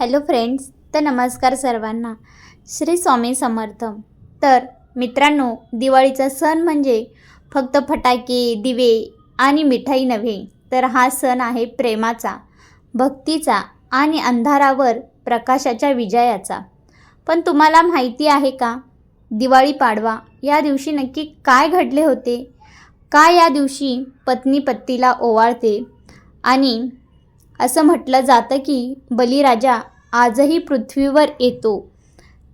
Hello friends तर नमस्कार सर्वांना. श्री स्वामी समर्थ. तर मित्रांनो दिवाळीचा सण म्हणजे फक्त फटाके दिवे आणि मिठाई नव्हे तर हा सण आहे प्रेमाचा भक्तीचा आणि अंधारावर प्रकाशाच्या विजयाचा. पण तुम्हाला माहिती आहे का दिवाळी पाडवा या दिवशी नक्की काय घडले होते? का या दिवशी पत्नी पत्तीला ओवाळते? आणि असं म्हटलं जातं की बलिराजा आजही पृथ्वीवर येतो.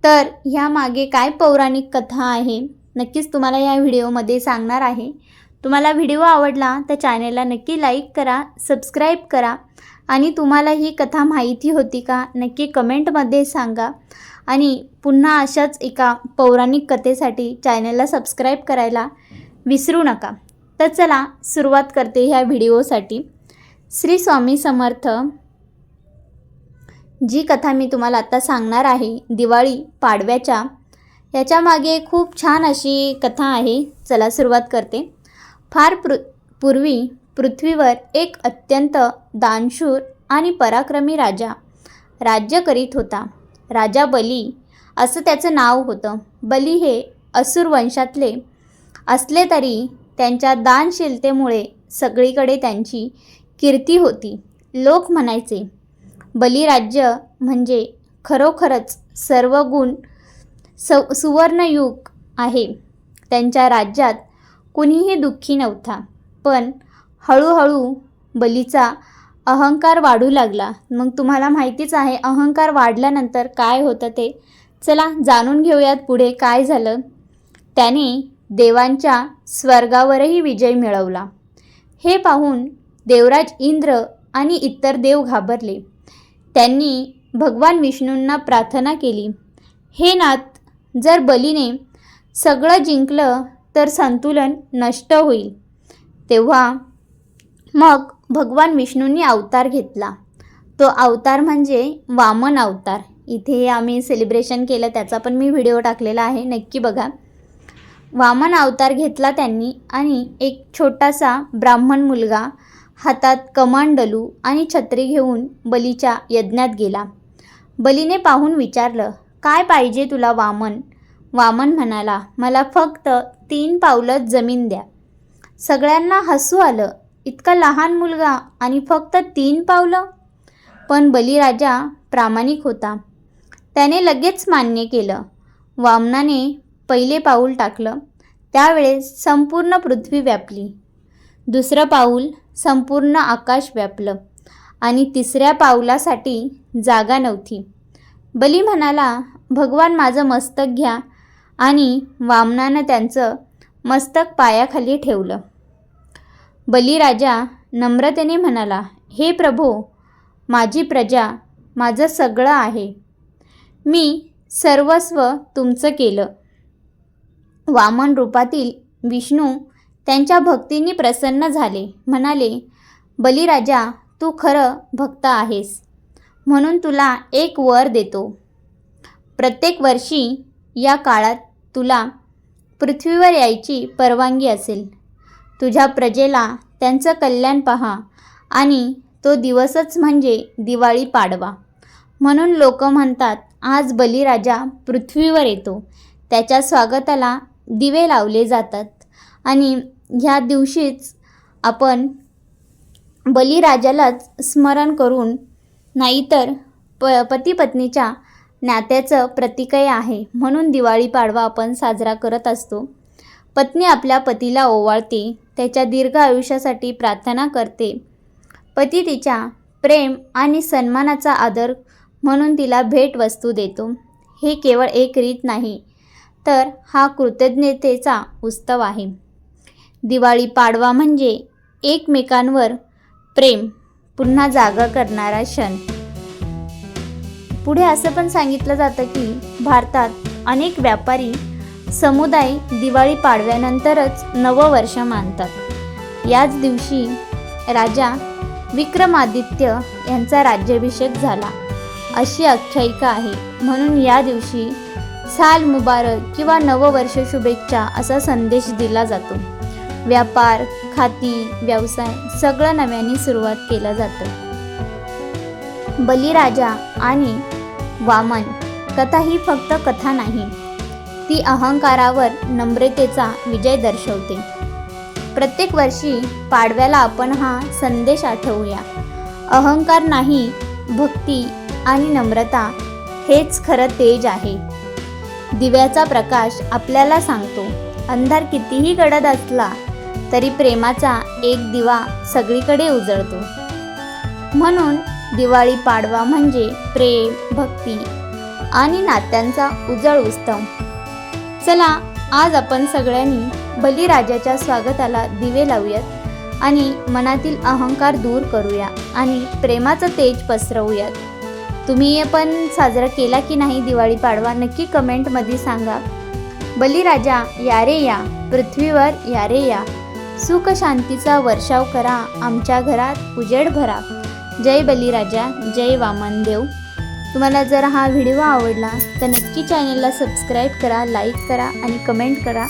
तर ह्यामागे काय पौराणिक कथा आहे? नक्कीच तुम्हाला या व्हिडिओमध्ये सांगणार आहे. तुम्हाला व्हिडिओ आवडला तर चॅनेलला नक्की लाईक करा सबस्क्राईब करा. आणि तुम्हाला ही कथा माहिती होती का नक्की कमेंटमध्ये सांगा. आणि पुन्हा अशाच एका पौराणिक कथेसाठी चॅनलला सबस्क्राईब करायला विसरू नका. तर चला सुरुवात करते ह्या व्हिडिओसाठी. श्री स्वामी समर्थ. जी कथा मी तुम्हाला आता सांगणार आहे दिवाळी पाडव्याच्या याच्यामागे खूप छान अशी कथा आहे चला सुरुवात करते. फार पृ पूर्वी पृथ्वीवर एक अत्यंत दानशूर आणि पराक्रमी राजा राज्य करीत होता. राजा बली असं त्याचं नाव होतं. बली हे असुर वंशातले असले तरी त्यांच्या दानशीलतेमुळे सगळीकडे त्यांची कीर्ती होती. लोक म्हणायचे बलिराज्य म्हणजे खरोखरच सर्व गुण स सुवर्णयुग आहे. त्यांच्या राज्यात कुणीही दुःखी नव्हता. पण हळूहळू बलीचा अहंकार वाढू लागला. मग तुम्हाला माहितीच आहे अहंकार वाढल्यानंतर काय होतं ते? चला जाणून घेऊयात पुढे काय झालं. त्याने देवांच्या स्वर्गावरही विजय मिळवला. हे पाहून देवराज इंद्र आणि इतर देव घाबरले. त्यांनी भगवान विष्णूंना प्रार्थना केली. हे नाथ जर बलीने सगळं जिंकलं तर संतुलन नष्ट होईल. तेव्हा मग भगवान विष्णूंनी अवतार घेतला. तो अवतार म्हणजे वामन अवतार. इथे आम्ही सेलिब्रेशन केलं त्याचा पण मी व्हिडिओ टाकलेला आहे नक्की बघा. वामन अवतार घेतला त्यांनी आणि एक छोटासा ब्राह्मण मुलगा हातात कमांडलू आणि छत्री घेऊन बलीच्या यज्ञात गेला. बलीने पाहून विचारलं काय पाहिजे तुला वामन? वामन म्हणाला मला फक्त तीन पावलं जमीन द्या. सगळ्यांना हसू आलं इतका लहान मुलगा आणि फक्त तीन पावलं? पण बलिराजा प्रामाणिक होता. त्याने लगेच मान्य केलं. वामनाने पहिले पाऊल टाकलं. त्यावेळेस संपूर्ण पृथ्वी व्यापली. दुसरं पाऊल संपूर्ण आकाश व्यापलं आणि तिसऱ्या पाऊलासाठी जागा नव्हती. बली म्हणाला भगवान माझं मस्तक घ्या. आणि वामनानं त्यांचं मस्तक पायाखाली ठेवलं. बलिराजा नम्रतेने म्हणाला हे प्रभो माझी प्रजा माझं सगळं आहे. मी सर्वस्व तुमचं केलं. वामन रूपातील विष्णू त्यांच्या भक्तींनी प्रसन्न झाले. म्हणाले बलिराजा तू खरं भक्त आहेस. म्हणून तुला एक वर देतो. प्रत्येक वर्षी या काळात तुला पृथ्वीवर यायची परवानगी असेल. तुझ्या प्रजेला त्यांचं कल्याण पहा आणि तो दिवसच म्हणजे दिवाळी पाडवा. म्हणून लोक म्हणतात आज बलिराजा पृथ्वीवर येतो. त्याच्या स्वागताला दिवे लावले जातात. आणि ह्या दिवशीच आपण बलिराजालाच स्मरण करून नाहीतर प पती पत्नीच्या नात्याचं प्रतीकय आहे. म्हणून दिवाळी पाडवा आपण साजरा करत असतो. पत्नी आपल्या पतीला ओवाळते त्याच्या दीर्घ आयुष्यासाठी प्रार्थना करते. पती तिच्या प्रेम आणि सन्मानाचा आदर म्हणून तिला भेटवस्तू देतो. हे केवळ एक रीत नाही तर हा कृतज्ञतेचा उत्सव आहे. दिवाळी पाडवा म्हणजे एकमेकांवर प्रेम पुन्हा जागा करणारा क्षण. पुढे असं पण सांगितलं जातं की भारतात अनेक व्यापारी समुदाय दिवाळी पाडव्यानंतरच नववर्ष मानतात. याच दिवशी राजा विक्रमादित्य यांचा राज्याभिषेक झाला. अशी आख्यायिका आहे. म्हणून या दिवशी साल मुबारक किंवा नववर्ष शुभेच्छा असा संदेश दिला जातो. व्यापार खाती व्यवसाय सगळं नव्याने सुरुवात केलं जातं. बलिराजा आणि वामन कथा ही फक्त कथा नाही ती अहंकारावर नम्रतेचा विजय दर्शवते. प्रत्येक वर्षी पाडव्याला आपण हा संदेश आठवूया. अहंकार नाही भक्ती आणि नम्रता हेच खरं तेज आहे. दिव्याचा प्रकाश आपल्याला सांगतो अंधार कितीही गडद असला तरी प्रेमाचा एक दिवा सगळीकडे उजळतो. म्हणून दिवाळी पाडवा म्हणजे प्रेम भक्ती आणि नात्यांचा उजळ उत्सव. चला आज आपण सगळ्यांनी बलिराजाच्या स्वागताला दिवे लावूयात आणि मनातील अहंकार दूर करूया आणि प्रेमाचं तेज पसरवूयात. तुम्ही पण साजरा केला की नाही दिवाळी पाडवा नक्की कमेंटमध्ये सांगा. बलिराजा यारे या पृथ्वीवर यारे या. सुख शांतीचा वर्षाव करा आमच्या घरात उजेड भरा. जय बलिराजा जय वामनदेव. तुम्हाला जर हा व्हिडिओ आवडला तर नक्की चॅनलला सबस्क्राईब करा लाईक करा आणि कमेंट करा.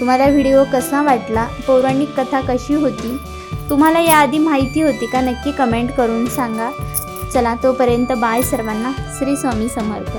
तुम्हाला व्हिडिओ कसा वाटला पौराणिक कथा कशी होती तुम्हाला याआधी माहिती होती का नक्की कमेंट करून सांगा. चला तोपर्यंत बाय सर्वांना. श्री स्वामी समर्थ.